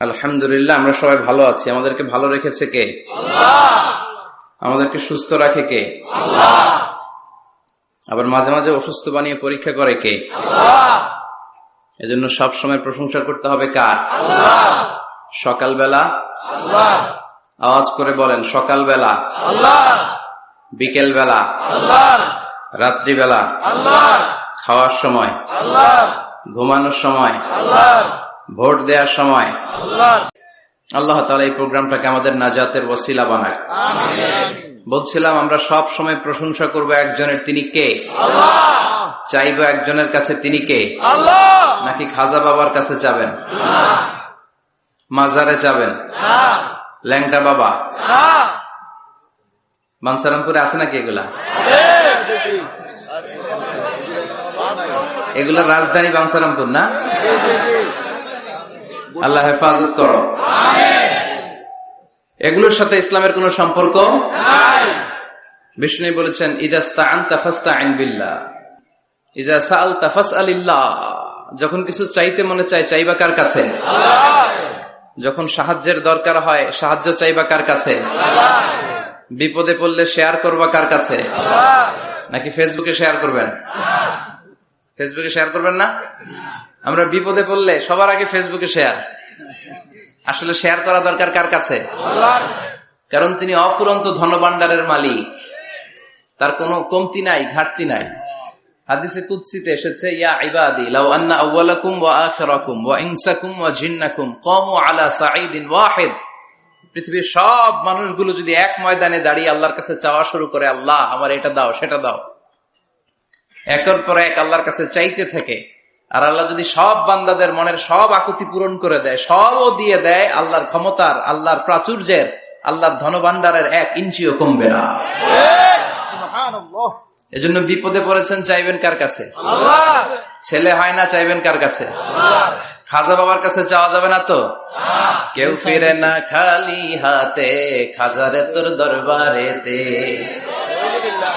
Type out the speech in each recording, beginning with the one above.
আলহামদুলিল্লাহ আমরা সবাই ভালো আছি। আমাদেরকে ভালো রেখেছে কে? আমাদেরকে সুস্থ রাখে কে? আবার মাঝে মাঝে অসুস্থ বানিয়ে পরীক্ষা করে কে? এজন্য সব সময় প্রশংসা করতে হবে কার? সকালবেলা। আওয়াজ করে বলেন সকালবেলা। বিকেল বেলা রাত্রিবেলা। খাওয়ার সময়। ঘুমানোর সময়। ভোট দেওয়ার সময় আল্লাহ। তালা এই প্রোগ্রামটাকে আমাদের নাজাতের ওসিলা বানাক। বলছিলাম আমরা সব সময় প্রশংসা করব একজনের তিনি কে? চাইব একজনের কাছে তিনি কে? নাকি খাজা বাবার কাছে যাবেন? মাজারে যাবেন? ল্যাংটা বাবা? বানসারামপুরে আছে নাকি এগুলা? এগুলো রাজধানী বানসারামপুর না? আল্লাহ হেফাজত করো। এগুলোর সাথে ইসলামের কোন সম্পর্ক? বিষ্ণু বলেছেন ইজাস্তা আইন তাফাস আলিল্লাহ যখন কিছু চাইতে মনে চায় চাইবা কার কাছে? যখন সাহায্যের দরকার হয় সাহায্য চাইবা কার কাছে? বিপদে পড়লে শেয়ার করবা কার কাছে? নাকি ফেসবুকে শেয়ার করবেন? ফেসবুকে শেয়ার করবেন না। আমরা বিপদে পড়লে সবার আগে ফেসবুকে শেয়ার আসলে শেয়ার করা দরকার কার কাছে? কারণ তিনি অফুরন্ত ধনভাণ্ডারের মালিক। তার কোনো কমতি নাই, ঘাটতি নাই। হাদিসে কুৎসিতে এসেছে, ইয়া ইবাদি, লাউ আন্না আউওয়ালাকুম ওয়া আখিরাকুম ওয়া ইনসাকুম ওয়া জিন্নাকুম কামু আলা সাঈদিন ওয়াহিদ। পৃথিবীর সব মানুষগুলো যদি এক ময়দানে দাঁড়িয়ে আল্লাহর কাছে চাওয়া শুরু করে, আল্লাহ, আমার এটা দাও, সেটা দাও। একের পর এক আল্লাহর কাছে চাইতে থাকে। আর আল্লাহ যদি সব বান্দাদের মনের সব আকুতি পূরণ করে দেয় সবও দিয়ে দেয় আল্লাহর ক্ষমতার আল্লাহর প্রাচুর্যের আল্লাহর ধনভাণ্ডারের এক ইঞ্চিও কমবে না। এজন্য বিপদে পড়েছেন চাইবেন কার কাছে? ছেলে হয় না চাইবেন কার কাছে? খাজা বাবার কাছে চাওয়া যাবে না তো? কেউ ফিরে না খালি হাতে খাজারে তোর দরবারেতে।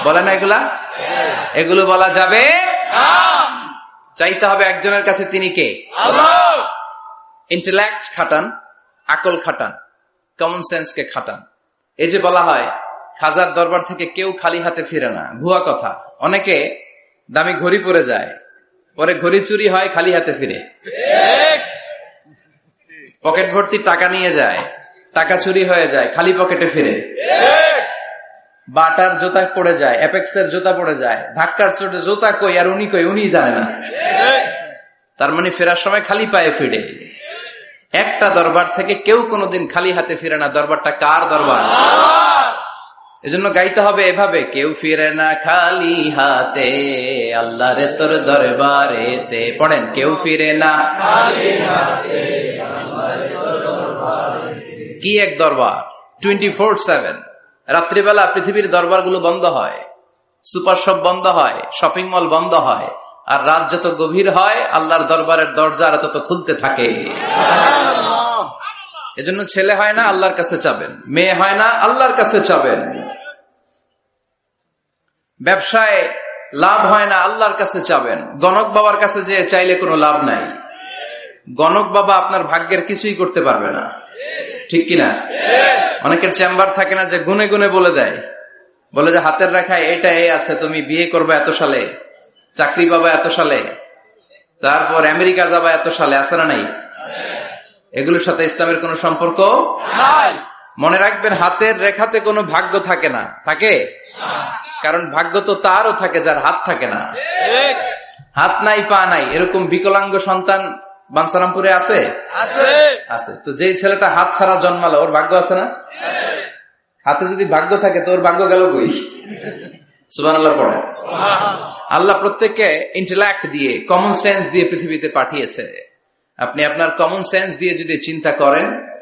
বলে না এগুলা? এগুলো বলা যাবে চাইতে হবে একজনের কাছে তিনি কে? ইন্টেলেক্ট খাটান আকল খাটান কমন সেন্স কে খাটান। এই যে বলা হয় খাজার দরবার থেকে কেউ খালি হাতে ফিরে না। ভুয়া কথা। অনেকে দামি ঘড়ি পরে যায় পরে ঘড়ি চুরি হয় খালি হাতে ফিরে। পকেট ভর্তি টাকা নিয়ে যায় টাকা চুরি হয়ে যায় খালি পকেটে ফিরে। বাটার জুতা পড়ে যায় অ্যাপেক্সের জুতা পড়ে যায়, ধাক্কার চোটে জুতা কই আর উনি কই উনি জানে না। তার মানে ফেরার সময় খালি পায়ে ফিরে। একটা দরবার থেকে কেউ কোনোদিন খালি হাতে ফিরে না, দরবারটা কার দরবার? এজন্য গাইতে হবে এভাবে, কেউ ফিরে না খালি হাতে আল্লাহ রে তোর দরবারেতে। পড়েন, কেউ ফিরে না কি এক দরবার? টোয়েন্টি ফোর সেভেন রাত্রিবেলা পৃথিবীর দরবারগুলো বন্ধ হয় সুপার শপ বন্ধ হয় শপিং মল বন্ধ হয় আর রাত যত গভীর হয় আল্লাহর দরবারের দরজা আর তত খুলতে থাকে। এজন্য ছেলে হয় না আল্লাহর কাছে চাবেন। মেয়ে হয় না আল্লাহর কাছে চাবেন। ব্যবসায় লাভ হয় না আল্লাহর কাছে চাবেন। গণক বাবার কাছে যে চাইলে কোনো লাভ নাই। গণক বাবা আপনার ভাগ্যের কিছুই করতে পারবে না। ঠিক কিনা? অনেকের চেম্বার থাকে না যে গুনে গুনে বলে দেয়। বলে যে হাতের রেখায় এটা এই আছে তুমি বিয়ে করবে এত সালে চাকরি পাবা এত সালে তারপর আমেরিকা যাবা এত সালে আছে না নাই? এগুলোর সাথে ইসলামের কোন সম্পর্ক মনে রাখবেন হাতের রেখাতে কোনো ভাগ্য থাকে না। থাকে? কারণ ভাগ্য তো তারও থাকে যার হাত থাকে না। হাত নাই পা নাই এরকম বিকলাঙ্গ সন্তান বানসারামপুরে আছে? আছে। তো যেই ছেলেটা হাত ছাড়া জন্মালো ওর ভাগ্য আছে না? হাতে যদি ভাগ্য থাকে তো ওর ভাগ্য গেল কই? সুবান আল্লাহ পড়ে। আল্লাহ প্রত্যেককে ইন্টেলেক্ট দিয়ে কমন সেন্স দিয়ে পৃথিবীতে পাঠিয়েছে। আপনি আপনার কমন সেন্স দিয়ে যদি চিন্তা করেন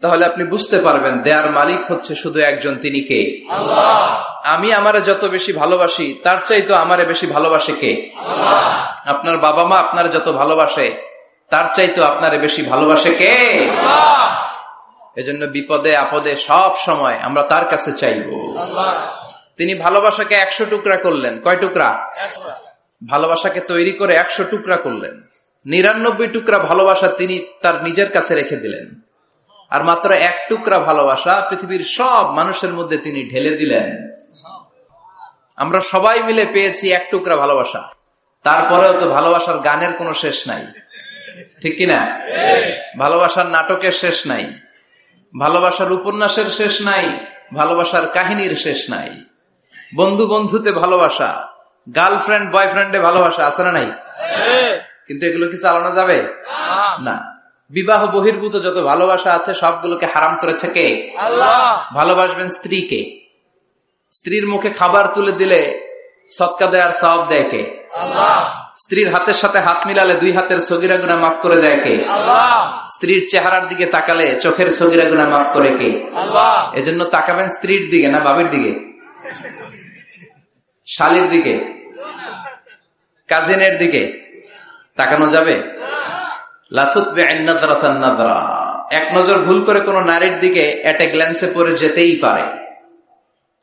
তাহলে আপনি বুঝতে পারবেন দেয়ার মালিক হচ্ছে শুধু একজন তিনি কে? আমি আমারে যত বেশি ভালোবাসি তার চাই তো আমারে বেশি ভালোবাসে কে? আপনার বাবা মা আপনার যত ভালোবাসে তার চাইতো আপনারে বেশি ভালোবাসে কে? এজন্য বিপদে আপদে সব সময় আমরা তার কাছে চাইব। তিনি ভালোবাসাকে একশো টুকরা করলেন। কয় টুকরা? ভালোবাসাকে তৈরি করে একশো টুকরা করলেন। নিরানব্বই টুকরা ভালোবাসা তিনি তার নিজের কাছে রেখে দিলেন। আর মাত্র এক টুকরা ভালোবাসা পৃথিবীর সব মানুষের মধ্যে তিনি ঢেলে দিলেন। আমরা সবাই মিলে পেয়েছি এক টুকরা ভালোবাসা। তারপরেও তো ভালোবাসার গানের কোনো শেষ নাই। ঠিক কিনা? ভালোবাসার নাটকের শেষ নাই ভালোবাসার উপন্যাসের শেষ নাই ভালোবাসার কাহিনীর শেষ নাই। বন্ধু বন্ধুতে ভালোবাসা গার্লফ্রেন্ড বয়ফ্রেন্ডে ভালোবাসা আছে না নাই? কিন্তু এগুলো কি চালানো যাবে? না। বিবাহ বহির্ভূত যত ভালোবাসা আছে সবগুলোকে হারাম করেছে কে? ভালোবাসবেন স্ত্রীকে। স্ত্রীর মুখে খাবার তুলে দিলে সৎকা দেয় আর সব দেয় কে? স্ত্রীর হাতের সাথে হাত মিলালে দুই হাতের সগিরা গুনা মাফ করে দেয় কে? স্ত্রীর চেহারার দিকে তাকালে চোখের সগিরা গুনা মাফ করে কে? এজন্য তাকাবেন স্ত্রীর দিকে না বাবির দিকে? শালির দিকে? কাজিনের দিকে? তাকানো যাবে? এক নজর ভুল করে কোন নারীর দিকে একটা গ্ল্যান্সে পরে যেতেই পারে।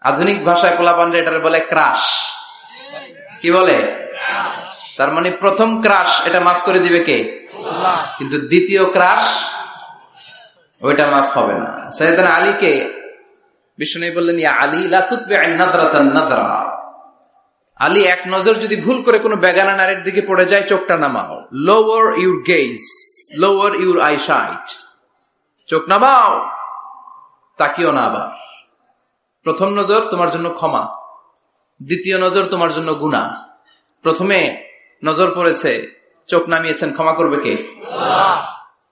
আধুনিক ভাষায় কোলাপান্ডে এটার বলে ক্রাশ। কি বলে? তার মানে প্রথম ক্রাশ এটা মাফ করে দিবে কে? কিন্তু দ্বিতীয় ক্রাশ ওইটা মাফ হবে না। সৈয়দান আলীকে বিষ্ণু বললেন আলী লাতুতবে নাজরা আলী এক নজর যদি ভুল করে কোনো বেগানা নারীর দিকে পড়ে যায় চোখটা নামাও। Lower your gaze lower your eye sight চোখ নামাও তাকিও না আবার। প্রথম নজর তোমার জন্য ক্ষমা দ্বিতীয় নজর তোমার জন্য গুণা প্রথমে নজর পড়েছে, চোখ নামিয়েছেন, ক্ষমা করবে কে?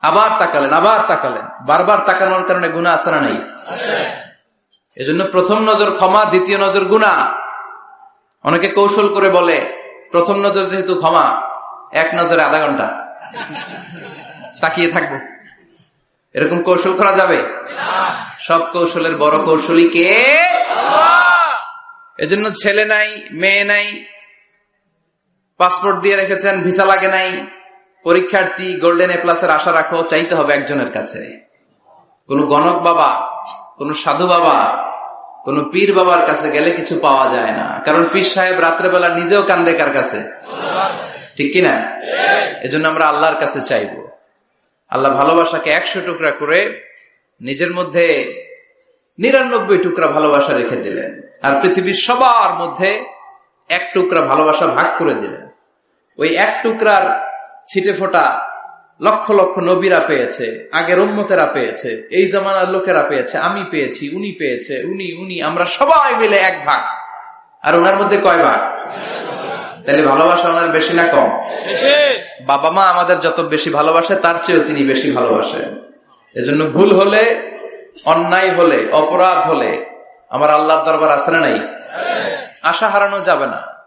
আবার তাকালেন আবার তাকালেন। বারবার তাকানোর কারণে গুণা না নাই। এজন্য প্রথম নজর ক্ষমা, দ্বিতীয় নজর গুণা অনেকে কৌশল করে বলে, প্রথম নজর যেহেতু ক্ষমা, এক নজরে আধা ঘণ্টা। তাকিয়ে থাকব। এরকম কৌশল করা যাবে? সব কৌশলের বড় কৌশলী কে? এজন্য ছেলে নাই, মেয়ে নাই পাসপোর্ট দিয়ে রেখেছেন, ভিসা লাগে নাই। পরীক্ষার্থী গোল্ডেন এ প্লাসের আশা রাখো, চাইতে হবে একজনের কাছে। কোন গণক বাবা, কোন সাধু বাবা, কোন পীর বাবার কাছে গেলে কিছু পাওয়া যায় না। কারণ পীর সাহেব রাত্রেবেলা নিজেও কান্দে কার কাছে? ঠিক কিনা এজন্য আমরা আল্লাহর কাছে চাইব। আল্লাহ ভালোবাসাকে একশো টুকরা করে নিজের মধ্যে নিরানব্বই টুকরা ভালোবাসা রেখে দিলেন। আর পৃথিবীর সবার মধ্যে এক টুকরা ভালোবাসা ভাগ করে দিলেন। ওই এক টুকরার ছিটে ফোটা লক্ষ লক্ষ নবীরা পেয়েছে, আগের উন্মতেরা পেয়েছে, এই জামানার লোকেরা পেয়েছে, আমি পেয়েছি, উনি পেয়েছে, উনি উনি, আমরা সবাই মিলে এক ভাগ। আর ওনার মধ্যে কয় ভাগ? তাহলে ভালোবাসা ওনার বেশি না কম? বাবা মা আমাদের যত বেশি ভালোবাসে, তার চেয়েও তিনি বেশি ভালোবাসেন এজন্য ভুল হলে, অন্যায় হলে, অপরাধ হলে, আমার আল্লাহর দরবার না নাই? আশা হারানো যাবে না।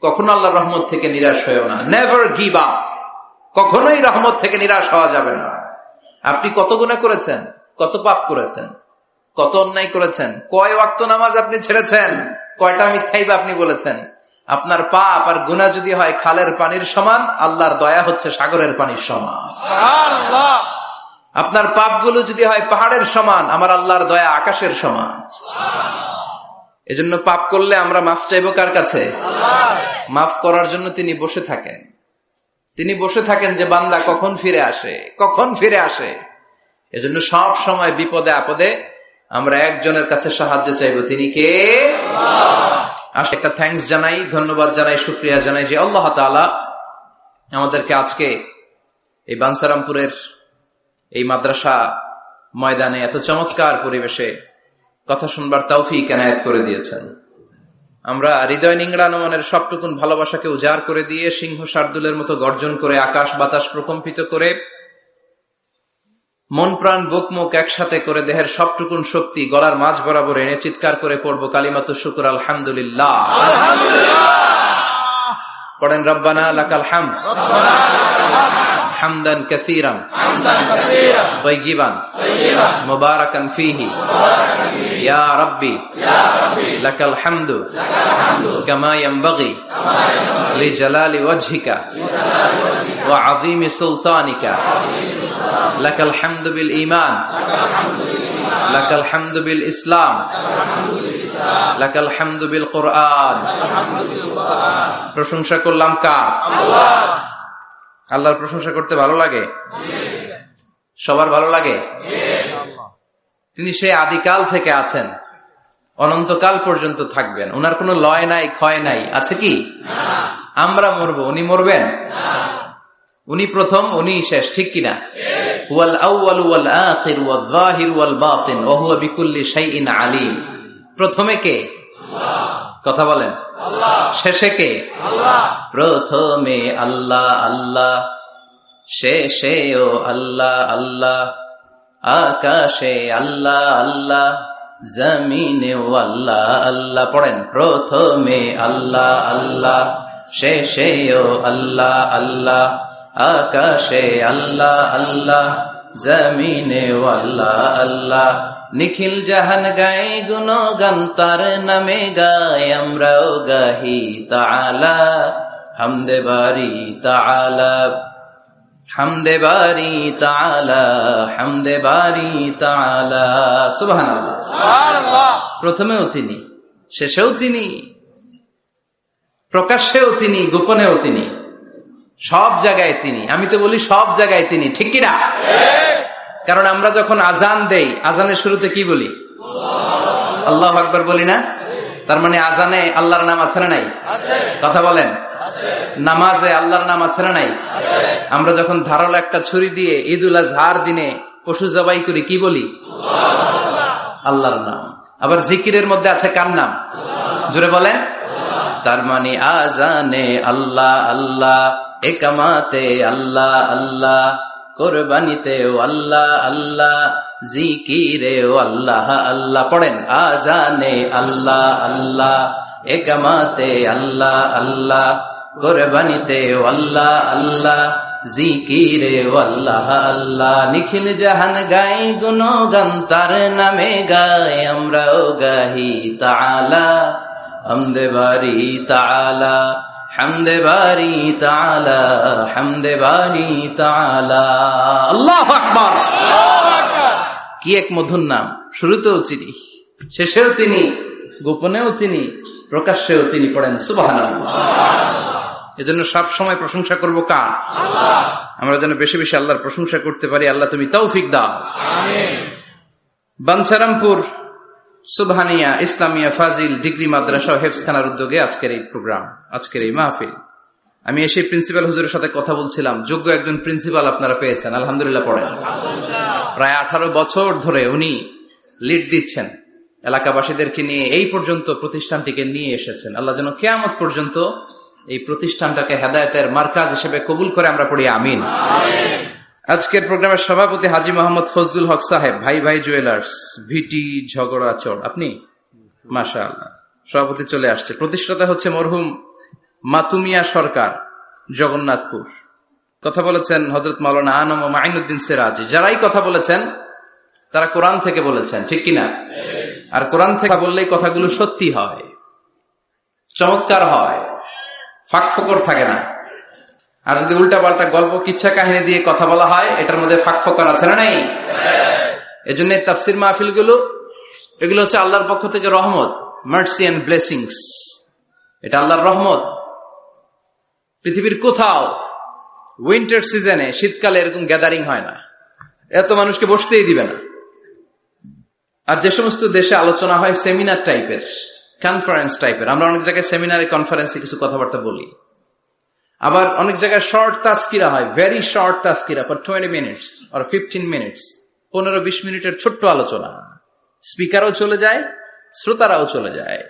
কখনো আল্লাহ রহমত থেকে নিরাশ হয়েও না। নেভার গিভ আপ কখনোই রহমত থেকে নিরাশ হওয়া যাবে না। আপনি কত গুণা করেছেন? কত পাপ করেছেন? কত অন্যায় করেছেন? কয় ওয়াক্ত নামাজ আপনি ছেড়েছেন? কয়টা মিথ্যাই আপনি বলেছেন? আপনার পাপ আর গুণা যদি হয়, খালের পানির সমান, আল্লাহর দয়া হচ্ছে সাগরের পানির সমান। আপনার পাপগুলো যদি হয় পাহাড়ের সমান, আমার আল্লাহর দয়া আকাশের সমান। এজন্য পাপ করলে আমরা মাফ চাইব কার কাছে? মাফ করার জন্য তিনি বসে থাকেন। তিনি বসে থাকেন যে বান্দা কখন ফিরে আসে, কখন ফিরে আসে। এজন্য সব সময় বিপদে আপদে আমরা একজনের কাছে সাহায্য চাইব। তিনি কে? আসে, একটা থ্যাংকস জানাই, ধন্যবাদ জানাই, শুক্রিয়া জানাই যে আল্লাহ তালা আমাদেরকে আজকে এই বানসারামপুরের এই মাদ্রাসা ময়দানে এত চমৎকার পরিবেশে কথা শুনবার তাওফি কেনায়ত করে দিয়েছেন। আমরা হৃদয় নিংড়ানো মনের সবটুকুন ভালোবাসাকে উজাড় করে দিয়ে সিংহ শার্দুলের মতো গর্জন করে আকাশ বাতাস প্রকম্পিত করে মন প্রাণ বুক মুখ একসাথে করে দেহের সবটুকুন শক্তি গলার মাঝ বরাবর এনে চিৎকার করে পড়ব কালিমাত শুকুর আলহামদুলিল্লাহ। পড়েন রব্বানা লাকাল হাম হামদান কাসীরান হামদান কাসীরান তাইয়িবান তাইয়িবান মুবারাকান ফীহি। ইয়া রাব্বি। ইয়া রাব্বি। লাকাল হামদু। লাকাল হামদু। কামা ইয়ানবাগি। কামা ইয়ানবাগি। লিজালালি ওয়াজহিকা লিজালালি ওয়াজহিকা ওয়া সুলতানিকা। লাকাল হামদু বিল ঈমান। লাকাল হামদু বিল ঈমান। লাকাল হামদু বিল ইসলাম। লাকাল প্রশংসা করলাম কার? আল্লাহ। আল্লাহর প্রশংসা করতে ভালো লাগে? সবার ভালো লাগে? তিনি সেই আদিকাল থেকে আছেন। অনন্তকাল পর্যন্ত থাকবেন। ওনার কোনো লয় নাই, ক্ষয় নাই। আছে কি? আমরা মরবো। উনি মরবেন? উনি প্রথম উনি শেষ। ঠিক কিনা? প্রথমে কে? কথা বলেন। শেষে কে? প্রথমে আল্লাহ আল্লাহ। শেষে ও আল্লাহ আল্লাহ। আকাশে আল্লাহ আল্লাহ। জমিনে ও আল্লাহ আল্লাহ। পড়েন প্রথমে আল্লাহ আল্লাহ। শেষে ও আল্লাহ আল্লাহ। আকাশে আল্লাহ আল্লাহ। জমিনে ও আল্লাহ আল্লাহ। নিখিল জাহান গায়ে গুণগান তার নামে গায় আমরাও গাহি তালা হামদে বারি তালা হামদে বারি তালা হামদে বারি তালা সুবাহান প্রথমেও তিনি শেষেও তিনি প্রকাশ্যেও তিনি গোপনেও তিনি সব জায়গায় তিনি। আমি তো বলি সব জায়গায় তিনি ঠিক কিনা? কারণ আমরা যখন আজান দেই, আজানের শুরুতে কি বলি? আল্লাহ আকবর বলি না? তার মানে আজানে আল্লাহর নাম আছে না নাই? কথা বলেন। নামাজে আল্লাহর নাম আছে না নাই? আমরা যখন ধারালো একটা ছুরি দিয়ে ঈদ উল আজহার দিনে পশু জবাই করি, কি বলি? আল্লাহর নাম। আবার জিকিরের মধ্যে আছে কার নাম? জুড়ে বলেন। তার মানে আজানে আল্লাহ আল্লাহ, একামাতে আল্লাহ আল্লাহ। কোরবানিতে আল্লাহ আল্লাহ জিকিরে আল্লাহ আল্লাহ। পড়েন, আজানে আল্লাহ আল্লাহ। একামাতে আল্লাহ আল্লাহ। কোরবানিতে আল্লাহ আল্লাহ। জিকিরে আল্লাহ আল্লাহ। নিখিল জাহান গাই গুণ গান তার নামে গায় আমরাও গাহি তালা হামদে বারি তালা হামদে বারি তালা হামদে বারি তালা আল্লাহ আকবার। কি এক মধুর নাম শুরুতেও চিনি শেষেও তিনি গোপনেও তিনি প্রকাশ্যেও তিনি পড়েন সুবাহ এজন্য সব সময় প্রশংসা করব কার? আমরা যেন বেশি বেশি আল্লাহর প্রশংসা করতে পারি আল্লাহ তুমি তৌফিক দাও। বাঞ্ছারামপুর সুবহানিয়া ইসলামিয়া ফাজিল ডিগ্রি মাদ্রাসা হেফসখানার উদ্যোগে আজকের এই প্রোগ্রাম, আজকের এই মাহফিল। আমি এসে প্রিন্সিপাল হুজুরের সাথে কথা বলছিলাম। যোগ্য একজন প্রিন্সিপাল আপনারা পেয়েছেন, আলহামদুলিল্লাহ পড়েন। প্রায় আঠারো বছর ধরে উনি লিড দিচ্ছেন। এলাকাবাসীদেরকে নিয়ে এই পর্যন্ত প্রতিষ্ঠানটিকে নিয়ে এসেছেন। আল্লাহ যেন কেয়ামত পর্যন্ত এই প্রতিষ্ঠানটাকে হেদায়তের মার্কাজ হিসেবে কবুল করে আমরা পড়ি, আমিন। আজকের প্রোগ্রামের সভাপতি হাজি মোহাম্মদ ফজলুল হক সাহেব, ভাই ভাই জুয়েলার্স, ভিটি ঝগড়া চড় আপনি? মাশা আল্লাহ সভাপতি চলে আসছে। প্রতিষ্ঠাতা হচ্ছে মরহুম মাতুমিয়া সরকার, জগন্নাথপুর। কথা বলেছেন হজরত মাওলানা আনম ও মাইনুদ্দিন সিরাজ। যারাই কথা বলেছেন, তারা কোরআন থেকে বলেছেন, ঠিক কিনা? আর কোরআন থেকে বললেই কথাগুলো সত্যি হয়, চমৎকার হয় ফাঁক ফোকর থাকে না। আর যদি উল্টা পাল্টা গল্প কিচ্ছা কাহিনী দিয়ে কথা বলা হয়, এটার মধ্যে ফাঁক ফোকর আছে না নেই? জন্য তাফসির মাহফিলগুলো এগুলো হচ্ছে আল্লাহর পক্ষ থেকে রহমত মার্সি অ্যান্ড ব্লেসিংস এটা আল্লাহর রহমত। পৃথিবীর কোথাও উইন্টার সিজনে শীতকালে এরকম গ্যাদারিং হয় না। এত মানুষকে বসতেই দিবে না। আর যে সমস্ত দেশে আলোচনা হয় সেমিনার টাইপের কনফারেন্স টাইপের আমরা অনেক জায়গায় সেমিনারে কনফারেন্সে কিছু কথাবার্তা বলি। আবার অনেক জায়গায় শর্ট তাস্কিরা হয় very short তাস্কিরা for twenty minutes fifteen minutes পনেরো বিশ মিনিটের ছোট্ট আলোচনা। স্পিকারও চলে যায়, শ্রোতারাও চলে যায়।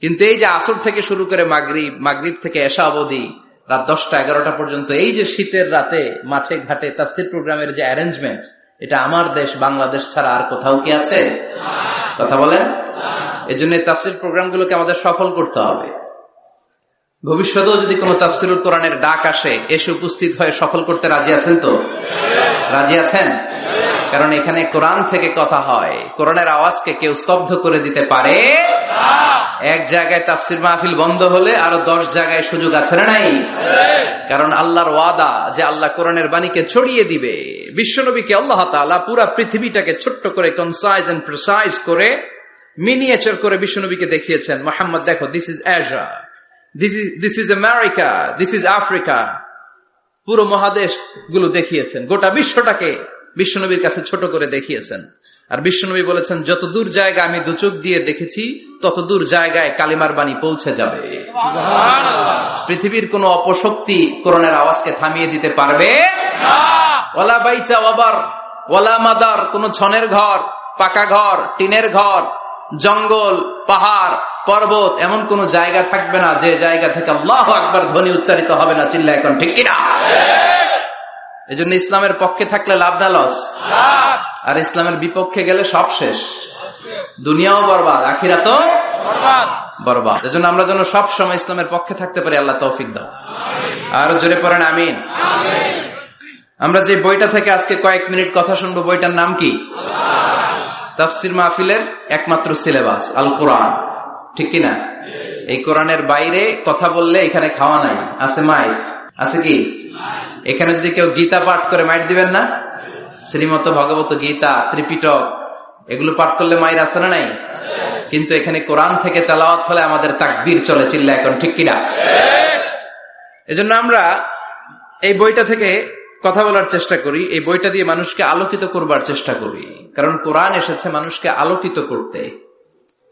কিন্তু এই যে আসর থেকে শুরু করে মাগরিব মাগরিব থেকে এসা অবধি, রাত দশটা এগারোটা পর্যন্ত, এই যে শীতের রাতে মাঠে ঘাটে তাফসির প্রোগ্রামের যে অ্যারেঞ্জমেন্ট এটা আমার দেশ, বাংলাদেশ ছাড়া আর কোথাও কি আছে? কথা বলেন? এই জন্য তাফসির প্রোগ্রামগুলোকে আমাদের সফল করতে হবে। ভবিষ্যতেও যদি কোনো তাফসিরুল কোরআনের ডাক আসে, এসে উপস্থিত হয়ে সফল করতে রাজি আছেন তো? রাজি আছেন? কারণ এখানে কোরআন থেকে কথা হয়। কোরআনের আওয়াজকে কেউ স্তব্ধ করে দিতে পারে? এক জায়গায় তাফসির মাহফিল বন্ধ হলে আরও দশ জায়গায় সুযোগ আছে না নাই? কারণ আল্লাহর ওয়াদা যে আল্লাহ কোরআনের বাণীকে ছড়িয়ে দিবে। বিশ্বনবীকে আল্লাহ তালা পুরা পৃথিবীটাকে ছোট্ট করে কনসাইজ এন্ড প্রিসাইজ করে মিনিয়েচার করে বিশ্বনবীকে দেখিয়েছেন। মোহাম্মদ, দেখো this is Asia this is this is America this is Africa পুরো মহাদেশগুলো দেখিয়েছেন। গোটা বিশ্বটাকে বিশ্বনবীর কাছে ছোট করে দেখিয়েছেন। আর বিশ্বনবী বলেছেন যত দূর জায়গা আমি দুচোখ দিয়ে দেখেছি তত দূর জায়গায় কালিমার বাণী পৌঁছে যাবে। পৃথিবীর কোন অপশক্তি কোরআনের আওয়াজকে থামিয়ে দিতে পারবে? ওলা বাইচা ওয়াবার ওলা মাদার কোন ছনের ঘর পাকা ঘর টিনের ঘর জঙ্গল পাহাড় পর্বত এমন কোন জায়গা থাকবে না যে জায়গা থেকে আল্লাহ আকবার ধ্বনি উচ্চারিত হবে না চিল্লা এখন, ঠিক কিনা? এই জন্য ইসলামের পক্ষে থাকলে লাভ না লস। আর ইসলামের বিপক্ষে গেলে সব শেষ। দুনিয়াও বরবাদ আখিরা তো বরবাদ। এজন্য আমরা যেন সব সময় ইসলামের পক্ষে থাকতে পারি, আল্লাহ তৌফিক দাও। আর জোরে পড়েন, আমিন। আমরা যে বইটা থেকে আজকে কয়েক মিনিট কথা শুনব, বইটার নাম কি? তাফসির মাহফিলের একমাত্র সিলেবাস আল কোরআন ঠিক কিনা? এই কোরআনের বাইরে কথা বললে এখানে খাওয়া নাই। আছে মাইক আছে কি? এখানে যদি কেউ গীতা পাঠ করে মাইট দিবেন না? শ্রীমত ভগবত গীতা, ত্রিপিটক, এগুলো পাঠ করলে মায়ের আছে না নাই? কিন্তু এখানে কোরআন থেকে তেলাওয়াত হলে আমাদের তাকবীর চলে চিল্লা এখন, ঠিক কিনা? এজন্য আমরা এই বইটা থেকে কথা বলার চেষ্টা করি, এই বইটা দিয়ে মানুষকে আলোকিত করবার চেষ্টা করি। কারণ কোরআন এসেছে মানুষকে আলোকিত করতে।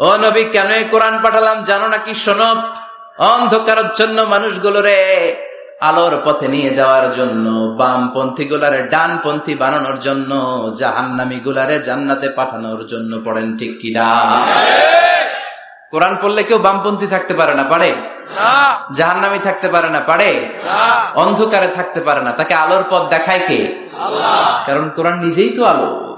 ও নবী কেন এই কোরআন পাঠালাম জানো নাকি? শোনো অন্ধকারাচ্ছন্ন মানুষগুলোরে আলোর পথে নিয়ে যাওয়ার জন্য বামপন্থী গুলারে ডানপন্থী বানানোর জন্য জাহান্নামি গুলারে জান্নাতে পাঠানোর জন্য পড়েন ঠিক কিনা কোরআন পড়লে কেউ বামপন্থী থাকতে পারে না পারে? জাহান্নামি থাকতে পারে না পারে? অন্ধকারে থাকতে পারে না তাকে আলোর পথ দেখায় কে? কারণ কোরআন নিজেই তো আলো।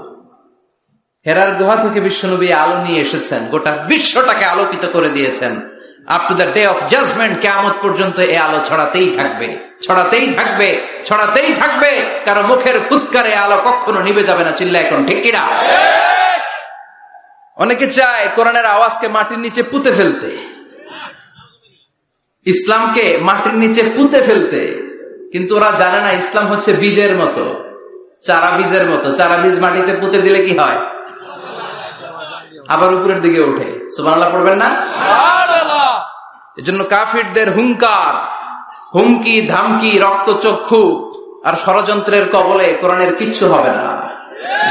হেরার গুহা থেকে বিশ্বনবী আলো নিয়ে এসেছেন। গোটা বিশ্বটাকে আলোকিত করে দিয়েছেন। Up to the day of judgement কেমত পর্যন্ত এই আলো ছড়াতেই থাকবে। ছড়াতেই থাকবে ছড়াতেই থাকবে। কারও মুখের ফুৎকারে আলো কখনো নিবে যাবে না চিল্লা এখন ঠিক কিনা? অনেকে চায় কোরআনের আওয়াজকে মাটির নিচে পুঁতে ফেলতে। ইসলামকে মাটির নিচে পুঁতে ফেলতে। কিন্তু ওরা জানে না, ইসলাম হচ্ছে বীজের মতো। চারা বীজের মতো। চারা বীজ মাটিতে পুঁতে দিলে কি হয়? আবার উপরের দিকে ওঠে সুবহানাল্লাহ পড়বেন না? এজন্য কাফিরদের হুঙ্কার হুমকি ধামকি রক্তচক্ষু আর ষড়যন্ত্রের কবলে কোরআনের কিচ্ছু হবে না।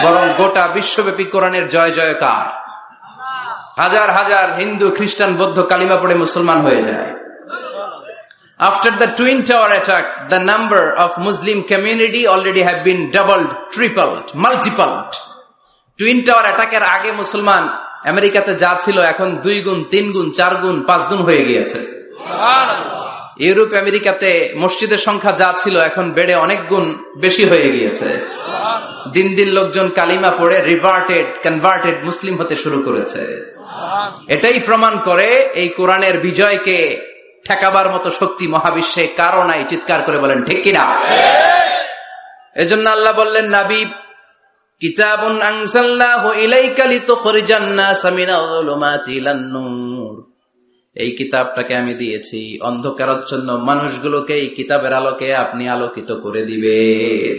বরং গোটা বিশ্বব্যাপী কোরআনের জয় জয়কার। হাজার হাজার হিন্দু খ্রিস্টান বৌদ্ধ কালিমা পড়ে মুসলমান হয়ে যায়। After the Twin Tower attack, the number of Muslim community already have been doubled, tripled, multipled. Twin tower অ্যাটাকের আগে মুসলমান আমেরিকাতে যা ছিল এখন দুই গুণ তিন গুণ চার গুণ পাঁচ গুণ হয়ে গিয়েছে। ইউরোপ আমেরিকাতে মসজিদের সংখ্যা যা ছিল এখন বেড়ে অনেক গুণ বেশি হয়ে গিয়েছে। দিন দিন লোকজন কালিমা পড়ে রিভার্টেড কনভার্টেড মুসলিম হতে শুরু করেছে। এটাই প্রমাণ করে এই কোরআনের বিজয়কে ঠেকাবার মতো শক্তি মহাবিশ্বে কারও নাই, চিৎকার করে বলেন, ঠিক কিনা? এজন্য আল্লাহ বললেন, নাবি, কিতাবুন আনসাল্লাহু ইলাইকা লিতুখরিজান এই কিতাবটাকে আমি দিয়েছি। মানুষগুলোকে এই কিতাবের আলোকে আপনি আলোকিত করে দিবেন।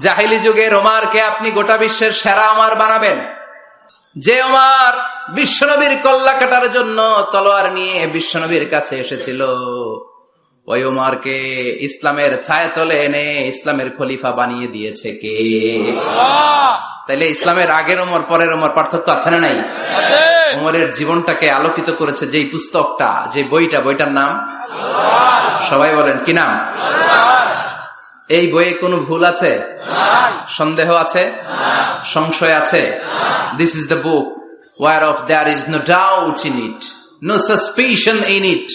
জাহিলি যুগে রোমারকে আপনি গোটা বিশ্বের সেরা আমার বানাবেন। যে আমার বিশ্বনবীর কল্লা কাটার জন্য তলোয়ার নিয়ে বিশ্বনবীর কাছে এসেছিল। ওই ওমারকে ইসলামের ছায়া তলে এনে ইসলামের খলিফা বানিয়ে দিয়েছে কে? তাইলে ইসলামের আগের ওমর পরের ওমর পার্থক্য আছে না নাই? ওমরের জীবনটাকে আলোকিত করেছে যেই পুস্তকটা যে বইটা বইটার নাম? সবাই বলেন কি নাম? এই বইয়ে কোনো ভুল আছে? সন্দেহ আছে? সংশয় আছে? This is the book war of there is no doubt in it no suspicion in it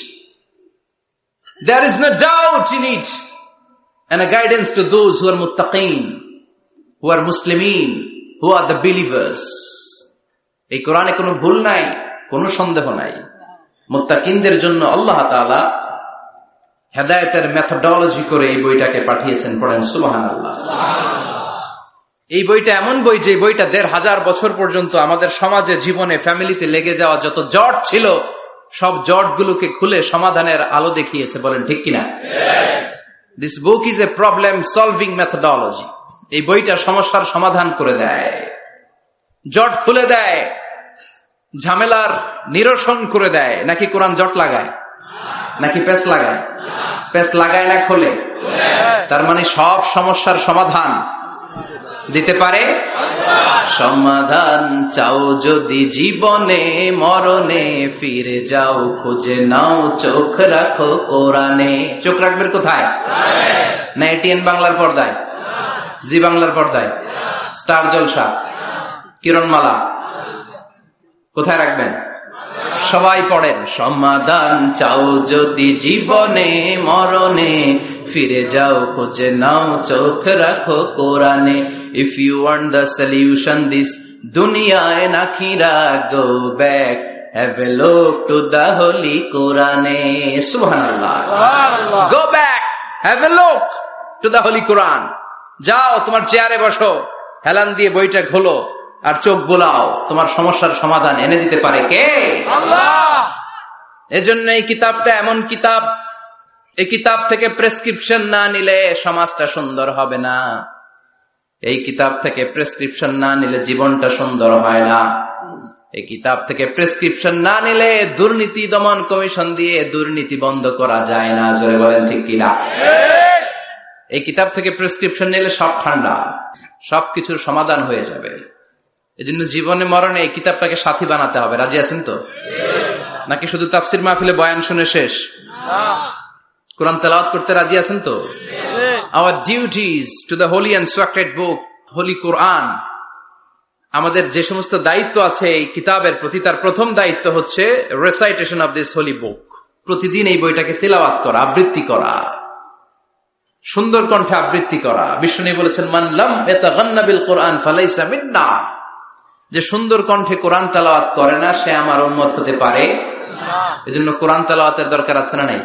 there is no doubt in it and a guidance to those who are muttaqeen, who are Muslimin, who are the believers. এই কোরআনে কোনো ভুল নাই কোনো সন্দেহ নাই। মুত্তাকিনদের জন্য আল্লাহ তাআলা হেদায়েতের মেথডোলজি করে এই বইটাকে পাঠিয়েছেন পড়েন সুবহান আল্লাহ এই বইটা এমন বই যে বইটা দেড় হাজার বছর পর্যন্ত আমাদের সমাজে, জীবনে ফ্যামিলিতে লেগে যাওয়া যত জট ছিল, সব জটগুলোকে খুলে সমাধানের আলো দেখিয়েছে, বলেন ঠিক কিনা? This book is a problem solving methodology এই বইটা সমস্যার সমাধান করে দেয়। জট খুলে দেয়। ঝামেলার নিরসন করে দেয়। নাকি কোরআন জট লাগায়? নাকি পেস লাগায়? পেস লাগায় না খোলে? তার মানে সব সমস্যার সমাধান দিতে পারে? সমাধান চাও যদি জীবনে, মরণে ফিরে যাও, খুঁজে নাও, চোখ রাখো কোরআনে। চোখ রাখবেন কোথায়? না এটিএন বাংলার পর্দায়? জি বাংলার পর্দায়? স্টার জলসা? কিরণমালা? কোথায় রাখবেন? সবাই পড়েন সমাধান চাও যদি জীবনে মরণে ফিরে যাও খুঁজে নাও চোখ রাখো কোরআনে। If you want the solution this দুনিয়ায় নাখিরা গো ব্যাক হ্যাভ এ লোক টু দ্য হোলি কোরআনে। সুবহানাল্লাহ। গো ব্যাক হ্যাভ এ লোক টু দ্য হোলি কোরআন। যাও তোমার চেয়ারে বসো হেলান দিয়ে বইটা খোলো। আর চোখ বোলাও তোমার সমস্যার সমাধান এনে দিতে পারে কে? এজন্য এই কিতাবটা এমন কিতাব এই কিতাব থেকে প্রেসক্রিপশন না নিলে সমাজটা সুন্দর হবে না। এই কিতাব থেকে প্রেসক্রিপশন না নিলে জীবনটা সুন্দর হয় না। এই কিতাব থেকে প্রেসক্রিপশন না নিলে দুর্নীতি দমন কমিশন দিয়ে দুর্নীতি বন্ধ করা যায় না জোরে বলেন ঠিক কিনা? এই কিতাব থেকে প্রেসক্রিপশন নিলে সব ঠান্ডা সবকিছুর সমাধান হয়ে যাবে। এই জন্য জীবনে মরণে এই কিতাবটাকে সাথী বানাতে হবে। রাজি আছেন তো? নাকি শুধু তাফসির মাহফিলে বয়ান শুনে শেষ? কোরআন তেলাওয়াত করতে রাজি আছেন তো? Our duties to the holy and sacred book holy Quran আমাদের যে সমস্ত দায়িত্ব আছে এই কিতাবের প্রতি, তার প্রথম দায়িত্ব হচ্ছে recitation of this holy book প্রতিদিন এই বইটাকে তেলাওয়াত করা, আবৃত্তি করা। সুন্দর কণ্ঠে আবৃত্তি করা। বিষ্ণু বলেছেন মানলাম এতাগান্নাবিল কোরআন ফালাইসা মিন্না। যে সুন্দর কণ্ঠে কোরআন তালাওয়াত করে না সে আমার উন্মত হতে পারে। এজন্য কোরআন তালাওয়াতের দরকার আছে না নাই?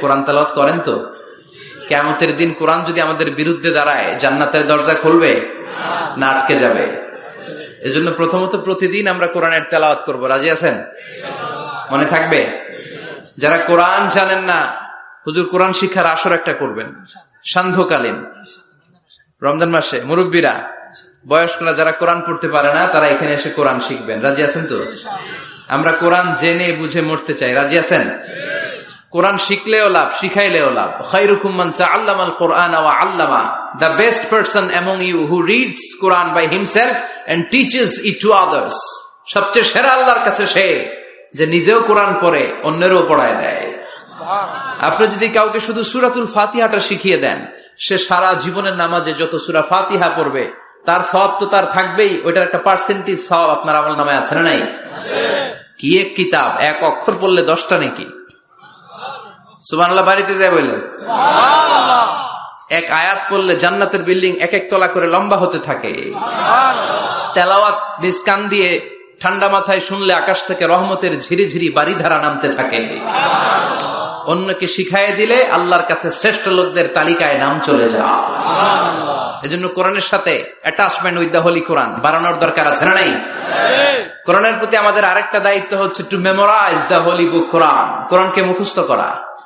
কোরআন তালাওয়াত করেন তো? কেমতের দিন কোরআন যদি আমাদের বিরুদ্ধে দাঁড়ায় জান্নাতের দরজা খুলবে না আটকে যাবে। এজন্য প্রথমত প্রতিদিন আমরা কোরআনের তেলাওয়াত করব। রাজি আছেন? মনে থাকবে? যারা কোরআন জানেন না হুজুর কোরআন শিক্ষার আসর একটা করবেন। সান্ধ্যকালীন। রমজান মাসে মুরব্বীরা বয়স্করা যারা কোরআন পড়তে পারে না তারা এখানে এসে কোরআন শিখবেন। রাজি আছেন তো? আমরা কোরআন জেনে বুঝে মরতে চাই। রাজি আছেন? কোরআন শিখলেও লাভ শিখাইলেও লাভ। খাইরুকুমান চা আল্লাম কোরআন আল্লামা। The best person among you who reads Quran by himself and teaches it to others. সবচেয়ে সেরা আল্লাহর কাছে সে যে নিজেও কোরআন পড়ে অন্যেরও পড়ায় দেয়। আপনি যদি কাউকে শুধু সুরাতুল ফাতিহাটা শিখিয়ে দেন সে সারা জীবনের নামাজে যত সুরা ফাতিহা পড়বে তার সব তো তার থাকবেই, ওইটার একটা পার্সেন্টেজ সব আপনার আমল নামে আছে না নাই? কি এক কিতাব? এক অক্ষর পড়লে দশটা নাকি? সুবান বাড়িতে যায় বললেন। এক আয়াত পড়লে জান্নাতের বিল্ডিং এক এক তলা করে লম্বা হতে থাকে। তেলাওয়াত নিজ কান দিয়ে ঠান্ডা মাথায় শুনলে আকাশ থেকে রহমতের ঝিরি ঝিরি বাড়ি ধারা নামতে থাকে। অন্যকে শিখাই দিলে আল্লাহর কাছে শ্রেষ্ঠ লোকদের তালিকায় নাম চলে যায়। এজন্য কোরআনের সাথে attachment with the holy Quran বাড়ানোর দরকার আছে না নাই? কোরআনের প্রতি আমাদের আরেকটা দায়িত্ব হচ্ছে to memorise the holy book Quran কোরআনকে মুখস্থ করা।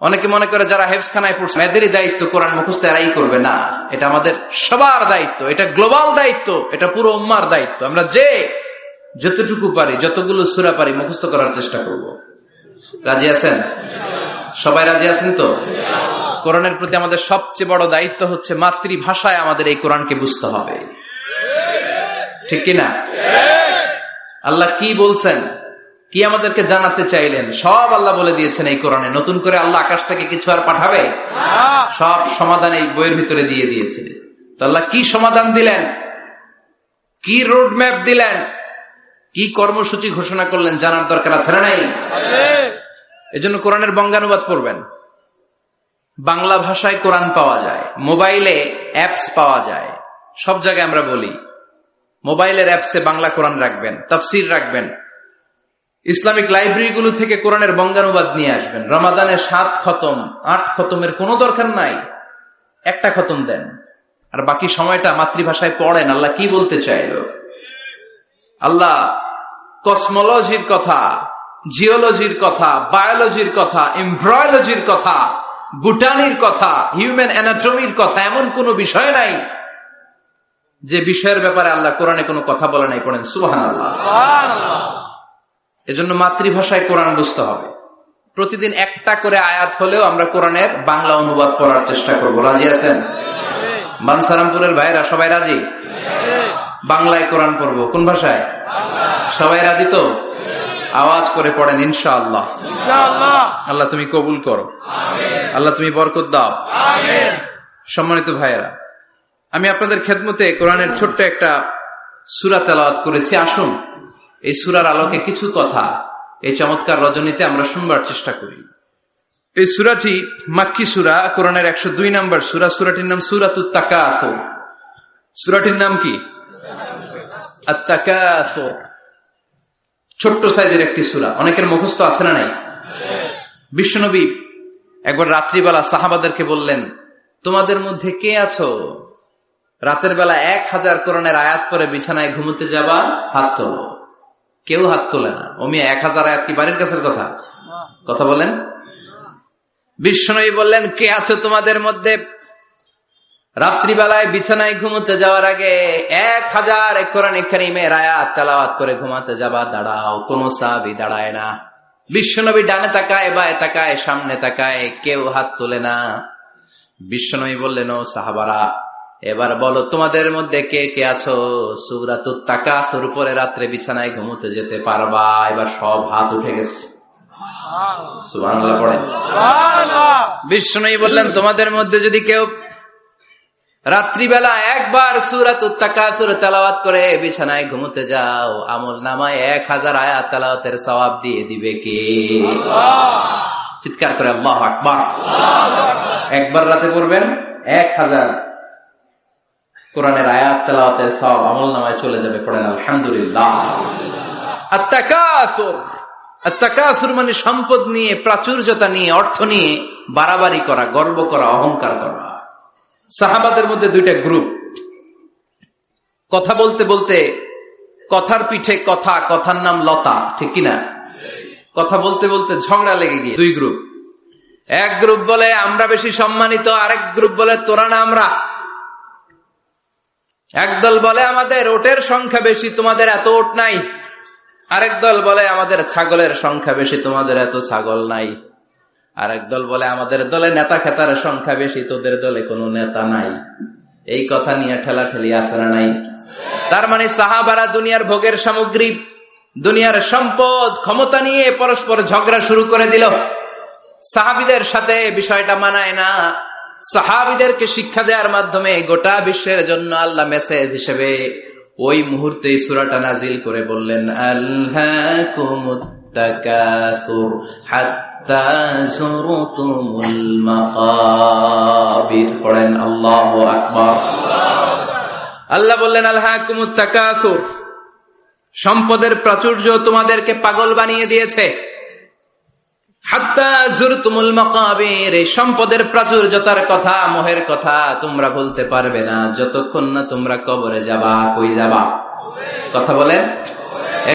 অনেকে মনে করে যারা হেফসখানায় পড়ছে, এদেরই দায়িত্ব কোরআন মুখস্থ, এরাই করবে। না, এটা আমাদের সবার দায়িত্ব, এটা গ্লোবাল দায়িত্ব, এটা পুরো উম্মার দায়িত্ব। আমরা যে যতটুকু পারি, যতগুলো সুরা পারি, মুখস্থ করার চেষ্টা করব। রাজি আছেন? সবাই রাজি আছেন তো? কোরআনের প্রতি আমাদের সবচেয়ে বড় দায়িত্ব হচ্ছে মাতৃভাষায় আমাদের এই কোরআনকে বুঝতে হবে। ঠিক কিনা আল্লাহ কি বলছেন? কি আমাদেরকে জানাতে চাইলেন? সব আল্লাহ বলে দিয়েছেন এই কোরআনে। নতুন করে আল্লাহ আকাশ থেকে কিছু আর পাঠাবে? সব সমাধান এই বইয়ের ভিতরে দিয়ে দিয়েছে। তো আল্লাহ কি সমাধান দিলেন? কি রোড ম্যাপ দিলেন? কি কর্মসূচি ঘোষণা করলেন জানার দরকার আছে না নাই? এজন্য কোরআনের বঙ্গানুবাদ পড়বেন। বাংলা ভাষায় কোরআন পাওয়া যায়, মোবাইলে অ্যাপস পাওয়া যায়। সব জায়গায় আমরা বলি, মোবাইলের অ্যাপসে বাংলা কোরআন রাখবেন, তাফসির রাখবেন। ইসলামিক লাইব্রেরিগুলো থেকে কোরআনের বঙ্গানুবাদ নিয়ে আসবেন। রমাদানের সাত খতম, আট খতমের কোনো দরকার নাই। একটা খতম দেন। আর বাকি সময়টা মাতৃভাষায় পড়েন, আল্লাহ কি বলতে চাইল? আল্লাহ কসমোলজির কথা জিওলজির কথা বায়োলজির কথা এমব্রয়োলজির কথা বুটানির কথা হিউম্যান অ্যানাটমির কথা এমন কোনো বিষয় নাই যে বিষয়ের ব্যাপারে আল্লাহ কোরআনে কোনো কথা বলে নাই পড়েন। সুবাহান আল্লাহ এজন্য মাতৃভাষায় কোরআন বুঝতে হবে। প্রতিদিন একটা করে আয়াত হলেও আমরা কোরআনের বাংলা অনুবাদ পড়ার চেষ্টা করব। রাজি আছেন? বানসারামপুরের ভাইরা সবাই রাজি? বাংলায় কোরআন পড়ব। কোন ভাষায়? সবাই রাজি তো? আওয়াজ করে পড়েন ইনশা আল্লাহ ইনশাআল্লাহ। আল্লাহ তুমি কবুল করো। আল্লাহ তুমি বরকত দাও। সম্মানিত ভাইয়েরা আমি আপনাদের খেদমতে কোরআনের ছোট্ট একটা সুরা তেলাওয়াত করেছি। আসুন এই সুরার আলোকে কিছু কথা এই চমৎকার রজনীতে আমরা শুনবার চেষ্টা করি। এই সুরাটি মাক্কি সুরা কোরআনের একশো দুই নম্বর সুরা। সুরাটির নাম তাকাসুর। সুরাটির নাম কি? আত্মাকাসুর ছোট্ট সাইজের একটি সুরা। অনেকের মুখস্থ আছে না নাই? বিশ্বনবী একবার রাত্রিবেলা সাহাবাদেরকে বললেন তোমাদের মধ্যে কে আছো? রাতের বেলা এক হাজার করণের আয়াত পরে বিছানায় ঘুমোতে যাবা হাত তোলো। কেউ হাত তোলে না। অমি এক হাজার আয়াত কি বাড়ির কাছের কথা? কথা বলেন। বিশ্বনবী বললেন কে আছো তোমাদের মধ্যে? রাত্রিবেলায় বিছানায় ঘুমোতে যাওয়ার আগে এক হাজার কোরআন করিমের আয়াত তেলাওয়াত করে ঘুমাতে যাবা দাঁড়াও কোন সাবি দাঁড়ায় না। বিশ্বনবী ডানে তাকায় বায়ে তাকায় সামনে তাকায় কেউ হাত তোলে না। বিশ্বনবী বললেন ও সাহাবারা এবার বলো তোমাদের মধ্যে কে কে আছো? সুরাত তাকাসুর উপরে রাত্রে বিছানায় ঘুমোতে যেতে পারবা? এবার সব হাত উঠে গেছে। সুবহানাল্লাহ সুবহানাল্লাহ। বললেন তোমাদের মধ্যে যদি কেউ রাত্রিবেলা একবার সুরাত উত্তাকাসুর তেলাওয়াত করে বিছানায় ঘুমোতে যাও। আমল নামায় এক হাজার আয়াত তেলাওয়াতের সওয়াব দিয়ে দিবে কে? চিৎকার করে আল্লাহ আকবার। একবার রাতে পড়বেন এক হাজার কোরআনের আয়াত তেলাওয়াতের সওয়াব আমল নামায় চলে যাবে পড়েন আলহামদুলিল্লাহ। আত্তাকাসুর। আত্তাকাসুর মানে সম্পদ নিয়ে প্রাচুর্যতা নিয়ে অর্থ নিয়ে বাড়াবাড়ি করা গর্ব করা অহংকার করা। সাহাবাদের মধ্যে দুইটা গ্রুপ। কথা বলতে বলতে কথার পিঠে কথা, কথার নাম লতা, ঠিক কিনা? কথা বলতে বলতে ঝগড়া লেগে গিয়ে দুই গ্রুপ। এক গ্রুপ বলে, আমরা বেশি সম্মানিত আরেক গ্রুপ বলে, তোরা না আমরা একদল বলে, আমাদের ওটের সংখ্যা বেশি, তোমাদের এত ওট নাই আরেক দল বলে, আমাদের ছাগলের সংখ্যা বেশি, তোমাদের এত ছাগল নাই আরেক দল বলে, আমাদের দলে নেতা খেতার সংখ্যা বেশি, তোদের দলে কোনো নেতা নাই। এই কথা নিয়ে ঠেলা ঠেলি আসরা নাই? তার মানে সাহাবারা দুনিয়ার ভোগের সামগ্রী, দুনিয়ার সম্পদ, ক্ষমতা নিয়ে পরস্পর ঝগড়া শুরু করে দিল। সাহাবিদের সাথে বিষয়টা মানায় না। সাহাবিদেরকে শিক্ষা দেওয়ার মাধ্যমে গোটা বিশ্বের জন্য আল্লাহ মেসেজ হিসেবে ওই মুহূর্তে সুরাটা নাজিল করে বললেন আল্লাহ আল্লাহু বললেন সম্পদের প্রাচুর্য তোমাদেরকে পাগল বানিয়ে দিয়েছে। সম্পদের প্রাচুর্যতার কথা, মোহের কথা তোমরা বলতে পারবে না। যতক্ষণ না তোমরা কবরে যাবা, কই যাবা? কথা বলেন?